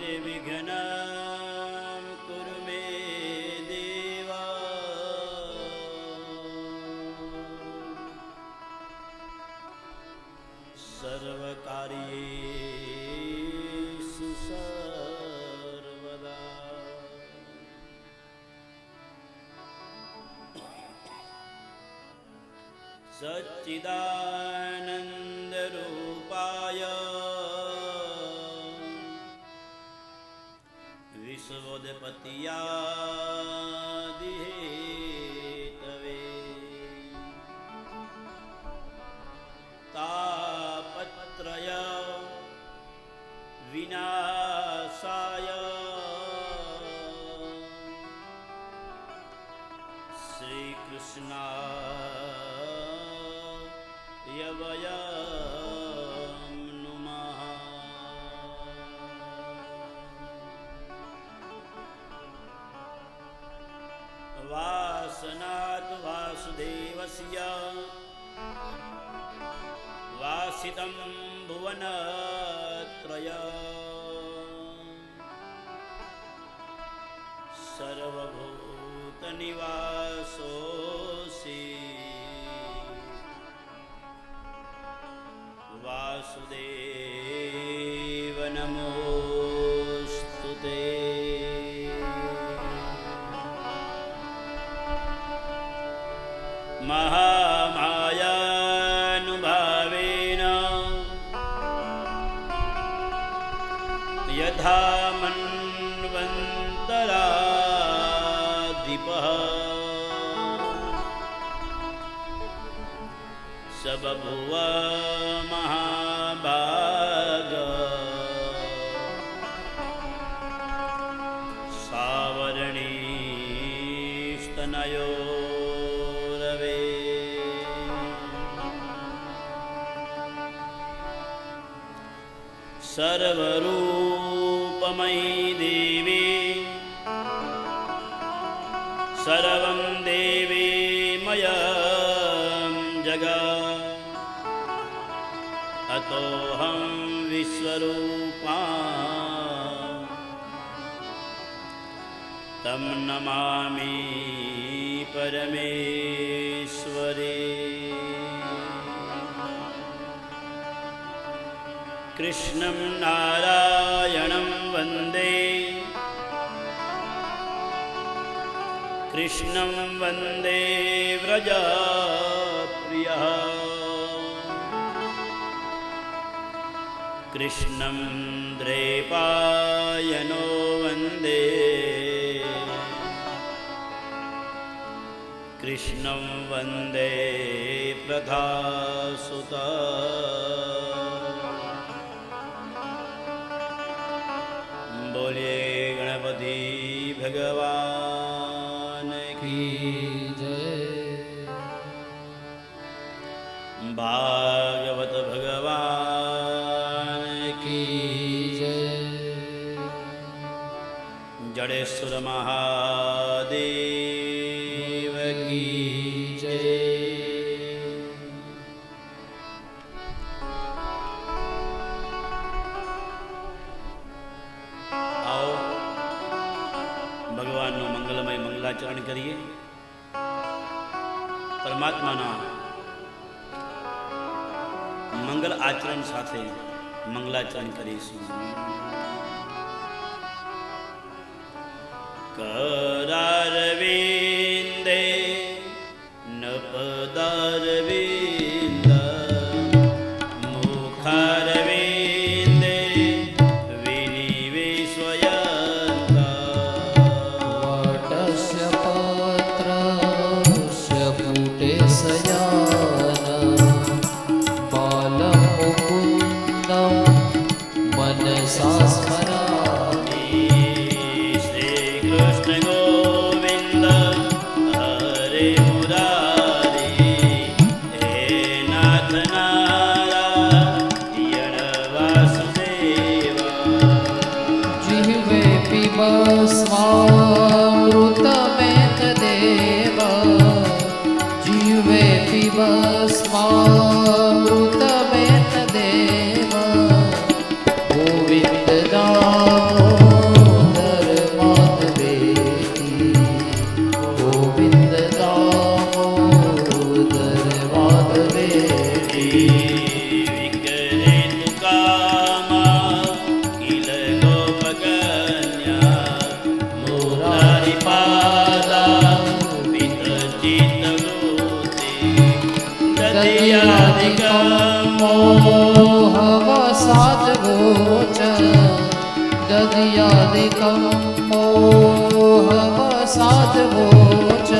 નિર્વિઘ્ન સર્વકાર્યેષુ સર્વદા સચ્ચિદા या भुवनत्रय सर्वभूतनिवासोऽसि वासुदेव मन्वन्तराधिपः स मयं जगा अतोऽहं विश्वरूपा तं नमामि परमेश्वरे कृष्णं नारायणं वन्दे कृष्णं वन्दे व्रजप्रियः कृष्णं द्रैपायनो वन्दे कृष्णं वन्दे प्रधासुता મહાદેવ કી જય આવો ભગવાનનું મંગલમય મંગલાચરણ કરીએ. પરમાત્માના મંગલ આચરણ સાથે મંગલાચરણ કરીશું. the દદયાધિકમો મોહવસાદગોચ દદયાદિકં મોહવસાદગોચ Govind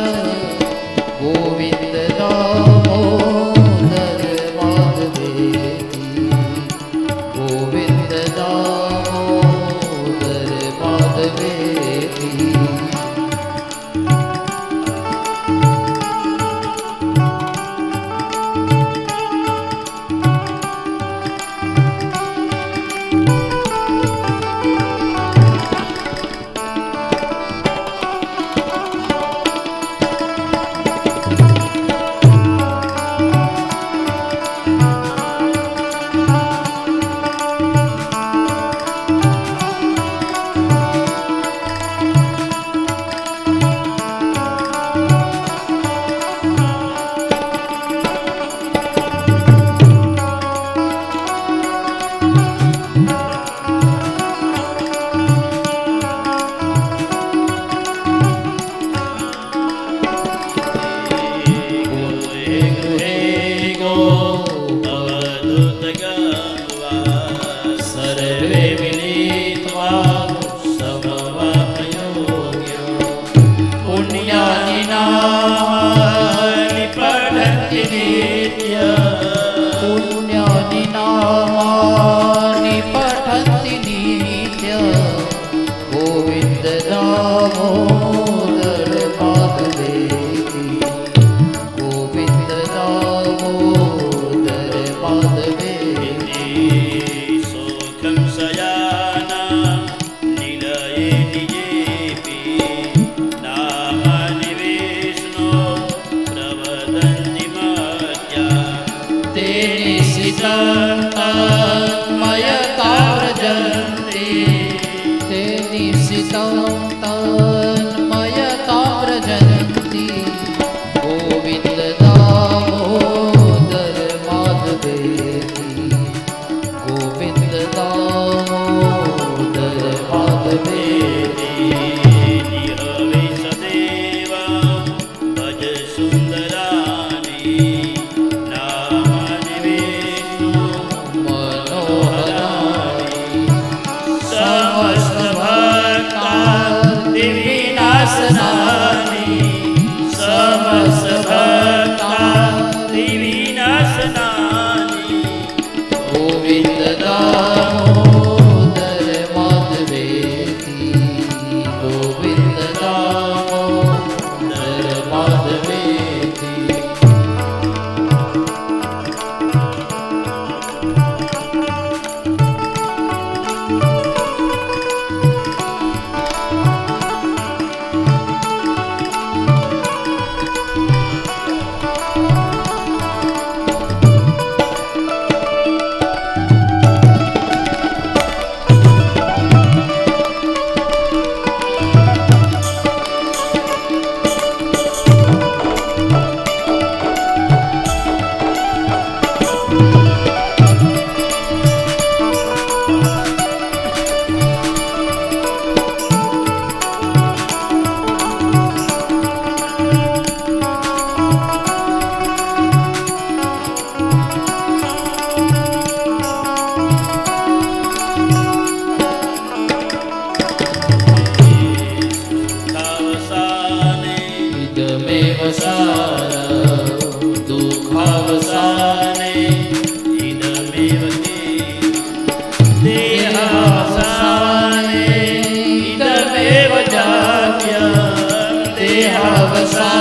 Shabbat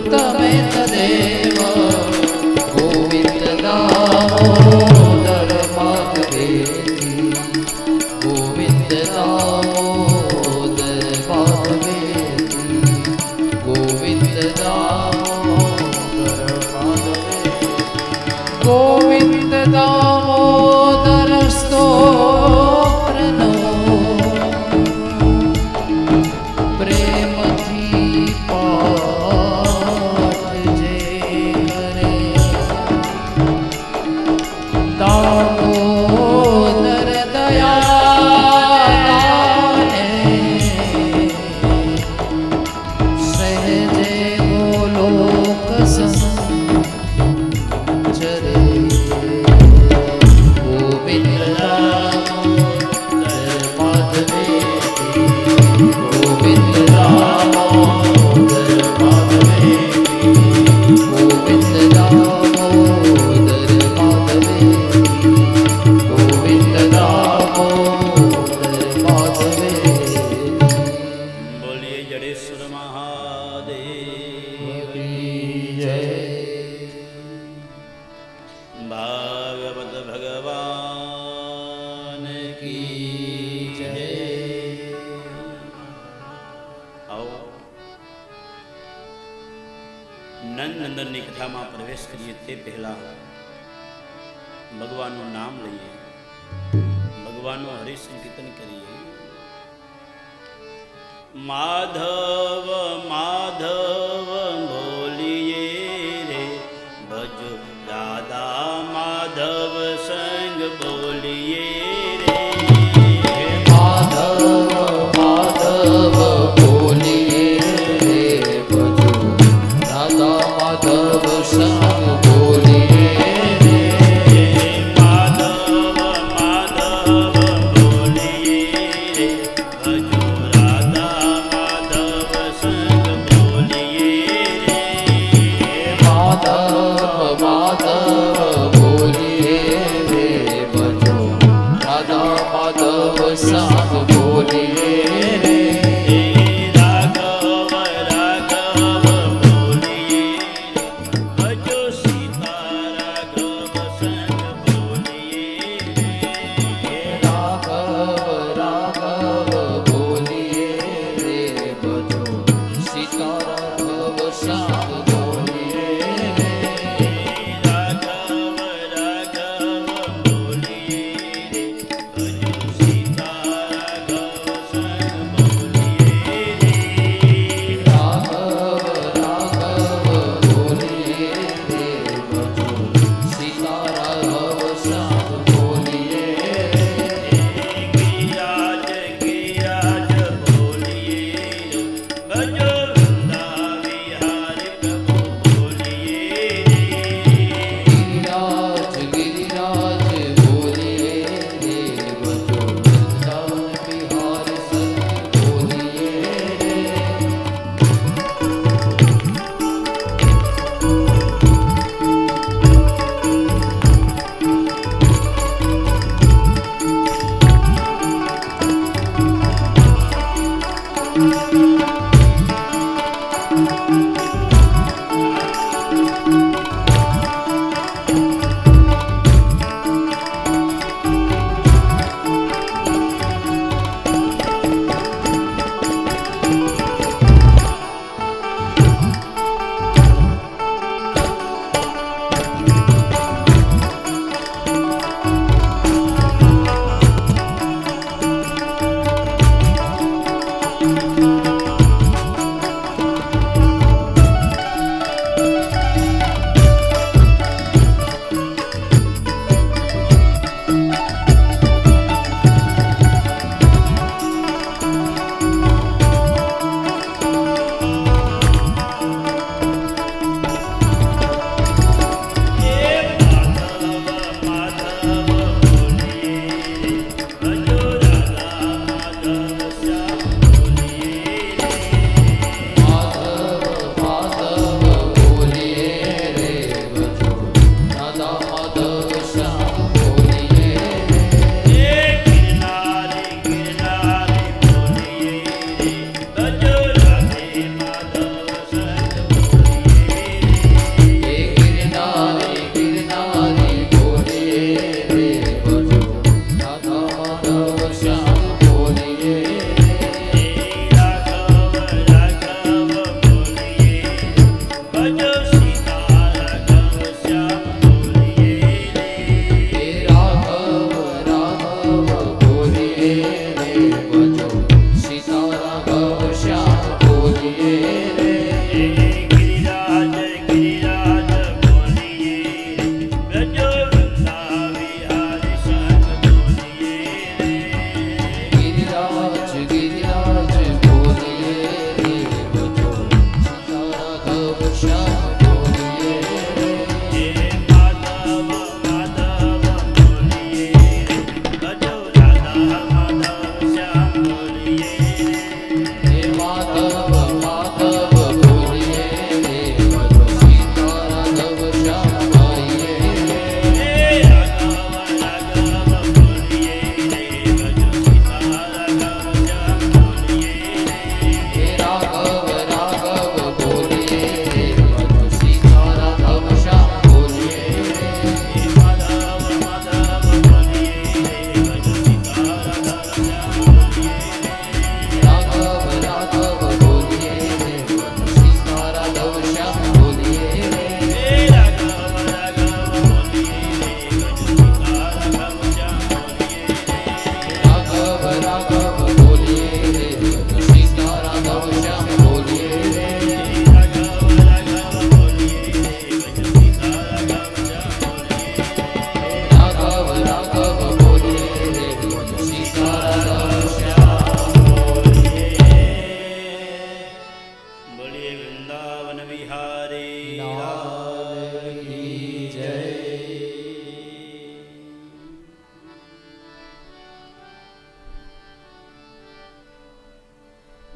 também. એ પહેલાં ભગવાનનું નામ લઈએ. ભગવાનનું હરિસંકીર્તન કરીએ. માધવ so.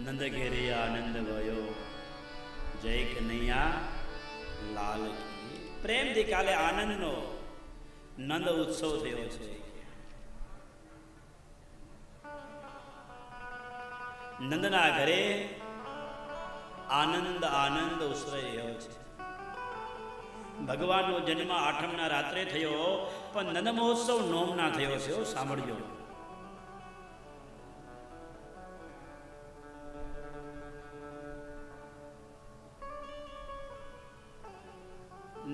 નંદ ઘેરે આનંદ ભયો જય કનૈયા લાલ પ્રેમથી કાલે આનંદનો નંદ ઉત્સવ થયો છે નંદના ઘરે આનંદ આનંદ ઉસરાઈ રહ્યો છે ભગવાનનો જન્મ આઠમના રાત્રે થયો પણ નંદ મહોત્સવ નોમના થયો છે સાંભળજો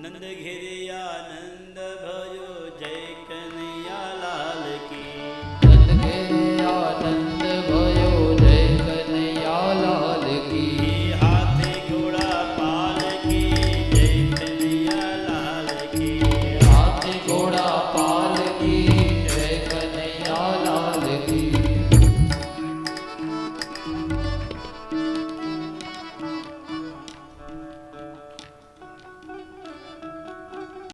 નંદ ઘેરે આનંદ